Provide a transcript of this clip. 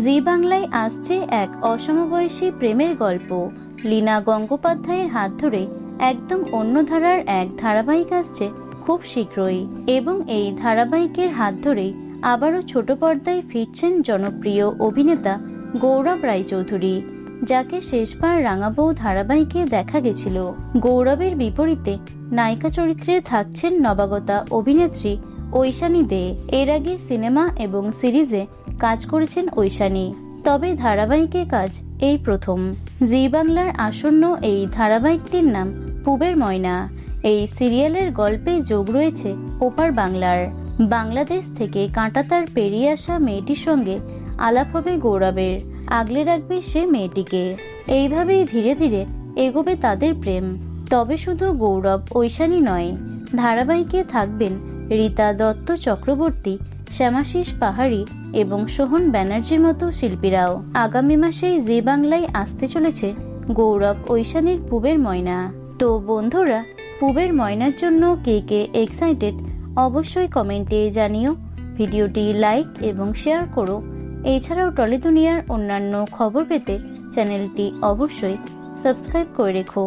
জি বাংলায় আসছে এক অসমবয়সী প্রেমের গল্প। লীনা গঙ্গোপাধ্যায়ের হাত ধরে একদম অন্য ধারার এক ধারাবাহিক আসছে খুব শীঘ্রই এবং এই ধারাবাহিকের হাত ধরেই আবারও ছোট পর্দায় ফিরছেন জনপ্রিয় অভিনেতা গৌরব রায়চৌধুরী, যাকে শেষবার রাঙাবৌ ধারাবাহিকে দেখা গেছিল। গৌরবের বিপরীতে নায়িকা চরিত্রে থাকছেন নবাগতা অভিনেত্রী ঐশানী দে। এর আগে সিনেমা এবং সিরিজে কাজ করেছেন ঐশানী। তবে ধারাবাহিকে কাজ এই প্রথম। জি বাংলার আসন্ন এই ধারাবাহিকটির নাম পুবের ময়না। এই সিরিয়ালের গল্পে যোগ রয়েছে ওপার বাংলার। বাংলাদেশ থেকে কাঁটাতার পেরিয়ে আসা মেয়েটির সঙ্গে আলাপ হবে গৌরবের। আগলে রাখবে সে মেয়েটিকে। এইভাবেই ধীরে ধীরে এগোবে তাদের প্রেম। তবে শুধু গৌরব ঐশানী নয়, ধারাবাহিকে থাকবেন রীতা দত্ত চক্রবর্তী শ্যামাশিস পাহাড়ি এবং সোহন ব্যানার্জির মতো শিল্পীরাও। আগামী মাসেই জি বাংলায় আসতে চলেছে গৌরব ঐশানীর পুবের ময়না। তো বন্ধুরা, পুবের ময়নার জন্য কে কে এক্সাইটেড অবশ্যই কমেন্টে জানিও। ভিডিওটি লাইক এবং শেয়ার করো। এছাড়াও টলি দুনিয়ার অন্যান্য খবর পেতে চ্যানেলটি অবশ্যই সাবস্ক্রাইব করে রেখো।